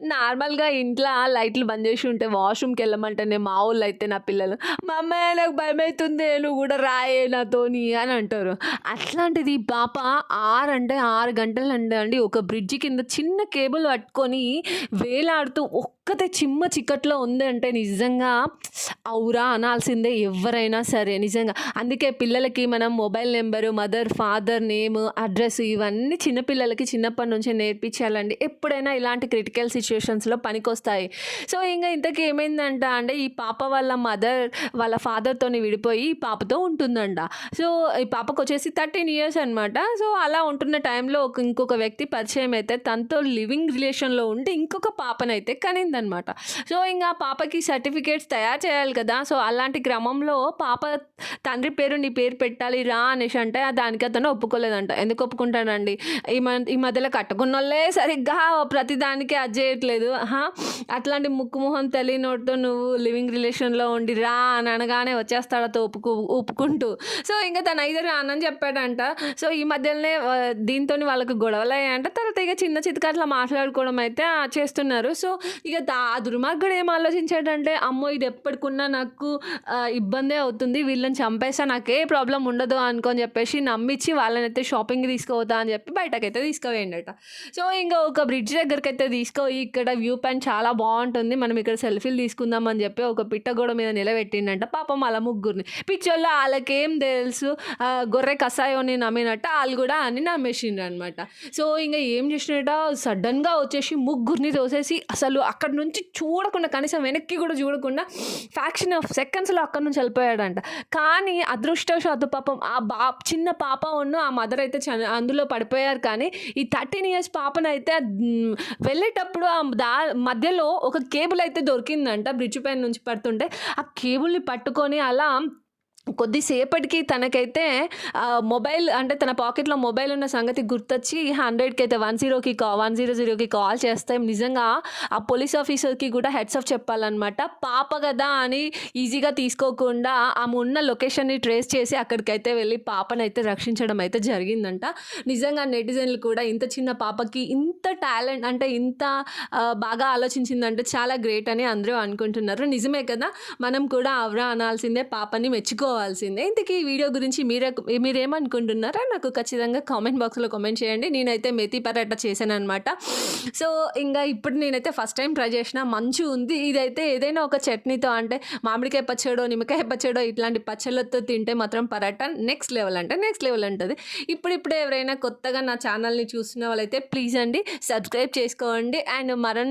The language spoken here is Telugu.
నార్మల్‌గా ఇంట్లో లైట్లు బంద్ చేసి ఉంటే వాష్‌రూమ్‌కి ఎళ్ళమంటేనే మా వోళ్ళైతే నా పిల్లలు, "మమ్మీ నాకు భయమైతుందే నువ్వు కూడా రాయే నాతోని" అని అంటారు. అట్లాంటిది పాప ఆరు అంటే ఆరు గంటలు అండి ఒక బ్రిడ్జి కింద చిన్న కేబుల్ పట్టుకొని వేలాడుతూ ఒక్కతే చిమ్మ చిక్కట్లో ఉంది అంటే నిజంగా అవురా అనాల్సిందే ఎవరైనా సరే నిజంగా. అందుకే పిల్లలకి మనం mobile number mother, father name, address ఇవన్నీ చిన్నపిల్లలకి చిన్నప్పటి నుంచే నేర్పించాలండి. ఎప్పుడైనా ఇలాంటి క్రిటికల్ సిచ్యువేషన్స్లో పనికొస్తాయి. సో, ఇంకా ఇంతకి ఏమైందంట అంటే ఈ పాప వాళ్ళ మదర్ వాళ్ళ ఫాదర్‌తోని విడిపోయి ఈ పాపతో ఉంటుందంట. సో, ఈ పాపకు వచ్చేసి థర్టీన్ ఇయర్స్ అనమాట. సో, అలా ఉంటున్న టైంలో ఒక ఇంకొక వ్యక్తి పరిచయం అయితే తనతో లివింగ్ రిలేషన్‌లో ఉండి ఇంకొక పాపనైతే అనమాట సో, ఇంకా పాపకి సర్టిఫికేట్స్ తయారు చేయాలి కదా! సో, అలాంటి క్రమంలో పాప తండ్రి పేరు నీ పేరు పెట్టాలి రా అనేసి అంటే దానికి అతను ఒప్పుకోలేదంట. ఎందుకు ఒప్పుకుంటాడండి? ఈ మధ్య ఈ మధ్యలో కట్టుకున్న వాళ్ళే సరిగ్గా ప్రతిదానికి అది చేయట్లేదు అట్లాంటి ముక్కు మొహం తెలియనోడితో నువ్వు లివింగ్ రిలేషన్‌లో ఉండి రా అని అనగానే వచ్చేస్తాడతో ఒప్పుకు ఒప్పుకుంటూ. సో, ఇంకా తను తనైతే రానని చెప్పాడంట. సో, ఈ మధ్యలోనే దీంతో దీనితోని గొడవలు అయ్యాయంట తర్వాత ఇక చిన్న చితక అట్లా మాట్లాడుకోవడం అయితే చేస్తున్నారు. సో, ఇక దా ఆ దుర్మార్గుడు ఏం ఆలోచించాడంటే అమ్మో! ఇది ఎప్పటికున్నా నాకు ఇబ్బంది ఇబ్బందే అవుతుంది. వీళ్ళని చంపేస్తా నాకే ప్రాబ్లం ఉండదు అనుకోని చెప్పేసి నమ్మిచ్చి వాళ్ళనైతే షాపింగ్‌కి తీసుకుపోతా అని చెప్పి బయటకైతే తీసుకుపోయిండట. సో, ఇంకా ఒక బ్రిడ్జ్ దగ్గరకైతే తీసుకోయి ఇక్కడ వ్యూ పాయింట్ చాలా బాగుంటుంది మనం ఇక్కడ సెల్ఫీలు తీసుకుందాం అని చెప్పి ఒక పిట్ట గోడ మీద నిలబెట్టిండంట. పాపం అలా ముగ్గురిని. పిచ్చోళ్ళు వాళ్ళకేం తెలుసు గొర్రె కషాయోని నమ్మినట్టు వాళ్ళు కూడా అని నమ్మేసిండ్రనమాట. సో, ఇంకా ఏం చేసినట్ట సడన్గా వచ్చేసి ముగ్గురిని తోసేసి అసలు అక్కడ నుంచి చూడకుండా కనీసం వెనక్కి కూడా చూడకుండా ఫ్యాక్షన్ ఆఫ్ సెకండ్స్‌లో అక్కడి నుంచి వెళ్ళిపోయాడంట. కానీ అదృష్టవశాత్తు పాపం ఆ బా చిన్న పాప ఉన్న ఆ మదర్ అయితే చని అందులో పడిపోయారు కానీ ఈ 13 ఇయర్స్ పాపనైతే వెళ్ళేటప్పుడు ఆ దా మధ్యలో ఒక కేబుల్ అయితే దొరికిందంట బ్రిడ్జ్ పైన నుంచి పడుతుంటే ఆ కేబుల్‌ని పట్టుకొని అలా కొద్దిసేపటికి తనకైతే మొబైల్ అంటే తన పాకెట్‌లో మొబైల్ ఉన్న సంగతి గుర్తొచ్చి 100కి అయితే 10కి కా 100కి కాల్ చేస్తే నిజంగా ఆ పోలీస్ ఆఫీసర్‌కి కూడా హెడ్స్ ఆఫ్ చెప్పాలనమాట. పాప కదా అని ఈజీగా తీసుకోకుండా ఆమె ఉన్న లొకేషన్‌ని ట్రేస్ చేసి అక్కడికైతే వెళ్ళి పాపనైతే రక్షించడం అయితే జరిగిందంట. నిజంగా నెటిజన్లు కూడా ఇంత చిన్న పాపకి ఇంత టాలెంట్ అంటే ఇంత బాగా ఆలోచించిందంటే చాలా గ్రేట్ అని అందరూ అనుకుంటున్నారు. నిజమే కదా! మనం కూడా అవరా అనాల్సిందే పాపని మెచ్చుకో తెలుసుకోవాల్సిందే ఇంతకీ ఈ వీడియో గురించి మీరే మీరేమనుకుంటున్నారా నాకు ఖచ్చితంగా కామెంట్ బాక్స్‌లో కామెంట్ చేయండి. నేనైతే మెతి పరాటా చేశాననమాట. సో, ఇంకా ఇప్పుడు నేనైతే ఫస్ట్ టైం ట్రై చేసిన మంచి ఉంది ఇదైతే ఏదైనా ఒక చట్నీతో అంటే మామిడికాయ పచ్చడో, నిమ్మకాయ పచ్చడో ఇట్లాంటి పచ్చళ్ళతో తింటే మాత్రం పరాటా నెక్స్ట్ లెవెల్ అంటే నెక్స్ట్ లెవెల్ ఉంటుంది ఇప్పుడిప్పుడు ఎవరైనా కొత్తగా నా ఛానల్‌ని చూస్తున్న వాళ్ళైతే ప్లీజ్ అండి సబ్స్క్రైబ్ చేసుకోండి. అండ్ మరన్